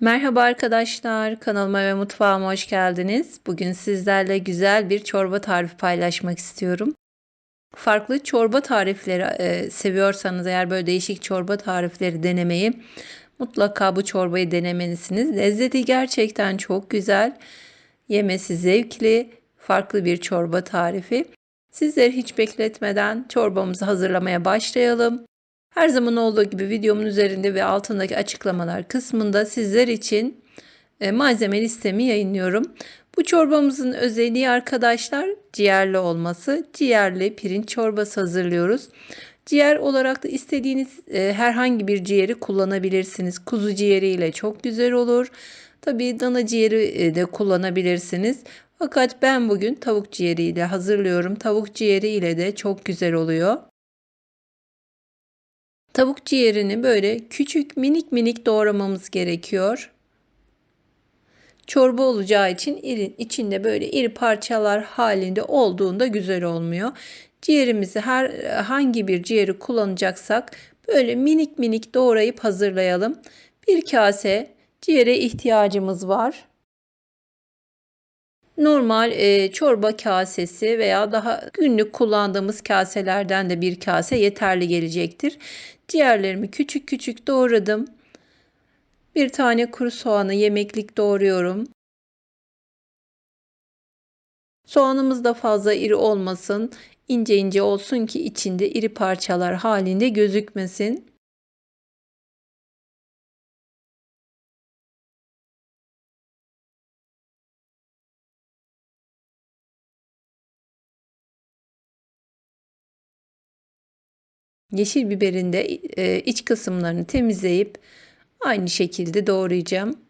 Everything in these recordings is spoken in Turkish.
Merhaba arkadaşlar, kanalıma ve mutfağıma hoş geldiniz. Bugün sizlerle güzel bir çorba tarifi paylaşmak istiyorum. Farklı çorba tarifleri e, seviyorsanız eğer böyle değişik çorba tarifleri denemeyi mutlaka bu çorbayı denemelisiniz. Lezzeti gerçekten çok güzel, yemesi zevkli, farklı bir çorba tarifi. Sizleri hiç bekletmeden çorbamızı hazırlamaya başlayalım. Her zaman olduğu gibi videomun üzerinde ve altındaki açıklamalar kısmında sizler için e, malzeme listemi yayınlıyorum. Bu çorbamızın özelliği arkadaşlar ciğerli olması. Ciğerli pirinç çorbası hazırlıyoruz. Ciğer olarak da istediğiniz e, herhangi bir ciğeri kullanabilirsiniz. Kuzu ciğeriyle çok güzel olur. Tabii dana ciğeri e, de kullanabilirsiniz. Fakat ben bugün tavuk ciğeriyle hazırlıyorum. Tavuk ciğeri ile de çok güzel oluyor. Tavuk ciğerini böyle küçük minik minik doğramamız gerekiyor. Çorba olacağı için iri, içinde böyle iri parçalar halinde olduğunda güzel olmuyor. Ciğerimizi her hangi bir ciğeri kullanacaksak böyle minik minik doğrayıp hazırlayalım. Bir kase ciğere ihtiyacımız var. Normal e, çorba kasesi veya daha günlük kullandığımız kaselerden de bir kase yeterli gelecektir. Ciğerlerimi küçük küçük doğradım. Bir tane kuru soğanı yemeklik doğruyorum. Soğanımız da fazla iri olmasın. ince ince olsun ki içinde iri parçalar halinde gözükmesin. Yeşil biberin de e, iç kısımlarını temizleyip aynı şekilde doğrayacağım.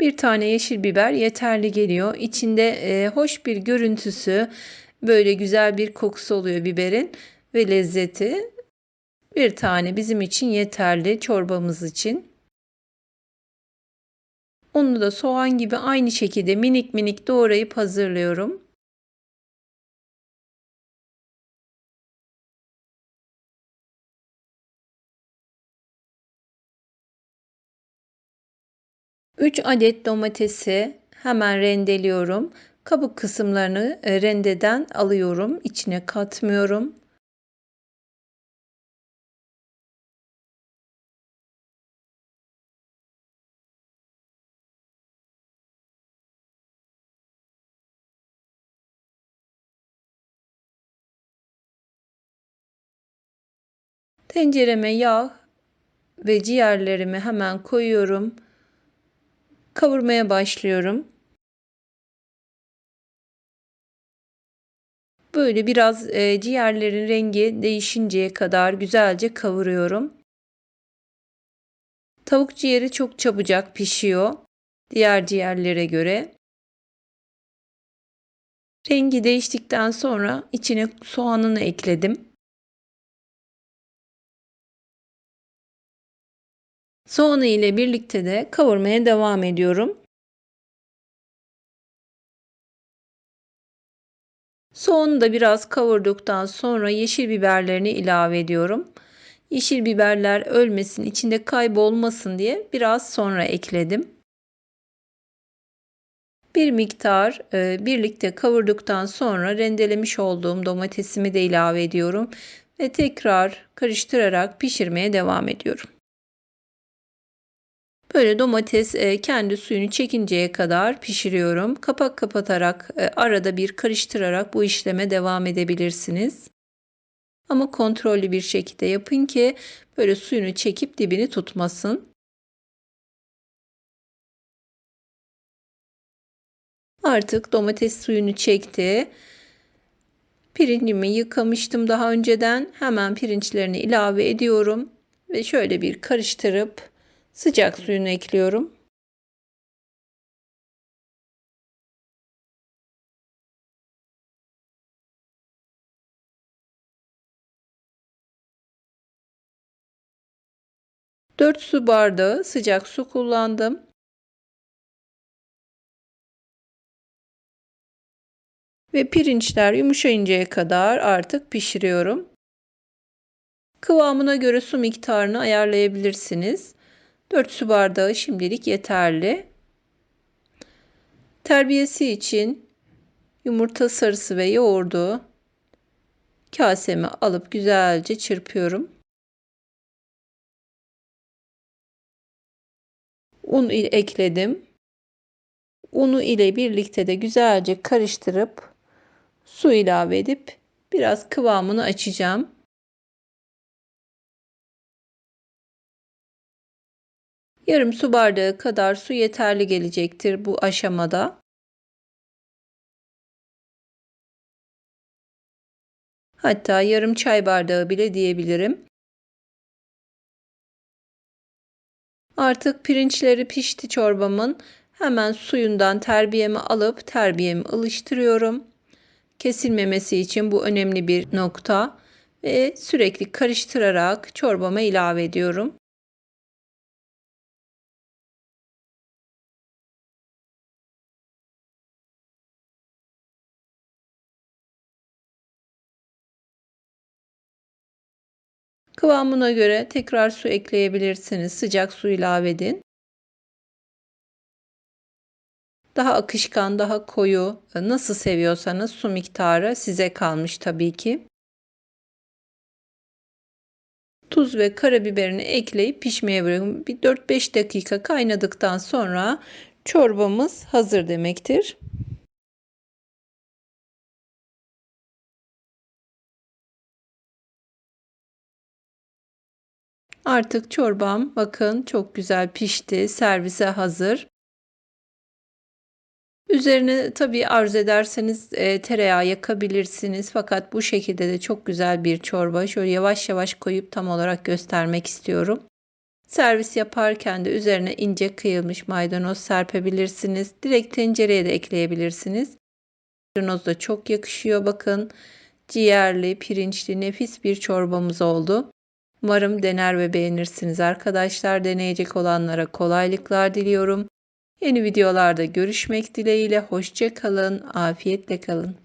Bir tane yeşil biber yeterli geliyor. İçinde e, hoş bir görüntüsü, böyle güzel bir kokusu oluyor biberin ve lezzeti. Bir tane bizim için yeterli çorbamız için. Onu da soğan gibi aynı şekilde minik minik doğrayıp hazırlıyorum. 3 adet domatesi hemen rendeliyorum. Kabuk kısımlarını e, rendeden alıyorum. İçine katmıyorum. Tencereme yağ ve ciğerlerimi hemen koyuyorum. Kavurmaya başlıyorum. Böyle biraz e, ciğerlerin rengi değişinceye kadar güzelce kavuruyorum. Tavuk ciğeri çok çabucak pişiyor diğer ciğerlere göre. Rengi değiştikten sonra içine soğanını ekledim. Soğanı ile birlikte de kavurmaya devam ediyorum. Soğanı da biraz kavurduktan sonra yeşil biberlerini ilave ediyorum. Yeşil biberler ölmesin, içinde kaybolmasın diye biraz sonra ekledim. Bir miktar e, birlikte kavurduktan sonra rendelemiş olduğum domatesimi de ilave ediyorum ve tekrar karıştırarak pişirmeye devam ediyorum. Böyle domates e, kendi suyunu çekinceye kadar pişiriyorum. Kapak kapatarak e, arada bir karıştırarak bu işleme devam edebilirsiniz. Ama kontrollü bir şekilde yapın ki böyle suyunu çekip dibini tutmasın. Artık domates suyunu çekti. Pirincimi yıkamıştım daha önceden. Hemen pirinçlerini ilave ediyorum ve şöyle bir karıştırıp Sıcak suyunu ekliyorum. Dört su bardağı sıcak su kullandım. Ve pirinçler yumuşayıncaya kadar artık pişiriyorum. Kıvamına göre su miktarını ayarlayabilirsiniz. 4 su bardağı şimdilik yeterli. Terbiyesi için yumurta sarısı ve yoğurdu kaseme alıp güzelce çırpıyorum. Un ekledim. Unu ile birlikte de güzelce karıştırıp su ilave edip biraz kıvamını açacağım. Yarım su bardağı kadar su yeterli gelecektir bu aşamada. Hatta yarım çay bardağı bile diyebilirim. Artık pirinçleri pişti çorbamın. Hemen suyundan terbiyemi alıp terbiyemi ılıştırıyorum. Kesilmemesi için bu önemli bir nokta ve sürekli karıştırarak çorbama ilave ediyorum. Kıvamına göre tekrar su ekleyebilirsiniz. Sıcak su ilave edin. Daha akışkan, daha koyu, nasıl seviyorsanız su miktarı size kalmış tabii ki. Tuz ve karabiberini ekleyip pişmeye bırakın. Bir 4-5 dakika kaynadıktan sonra çorbamız hazır demektir. Artık çorbam bakın çok güzel pişti. Servise hazır. Üzerine tabii arzu ederseniz e, tereyağı yakabilirsiniz. Fakat bu şekilde de çok güzel bir çorba. Şöyle yavaş yavaş koyup tam olarak göstermek istiyorum. Servis yaparken de üzerine ince kıyılmış maydanoz serpebilirsiniz. Direkt tencereye de ekleyebilirsiniz. Maydanoz da çok yakışıyor bakın. Ciğerli, pirinçli, nefis bir çorbamız oldu. Umarım dener ve beğenirsiniz arkadaşlar. Deneyecek olanlara kolaylıklar diliyorum. Yeni videolarda görüşmek dileğiyle. Hoşça kalın, afiyetle kalın.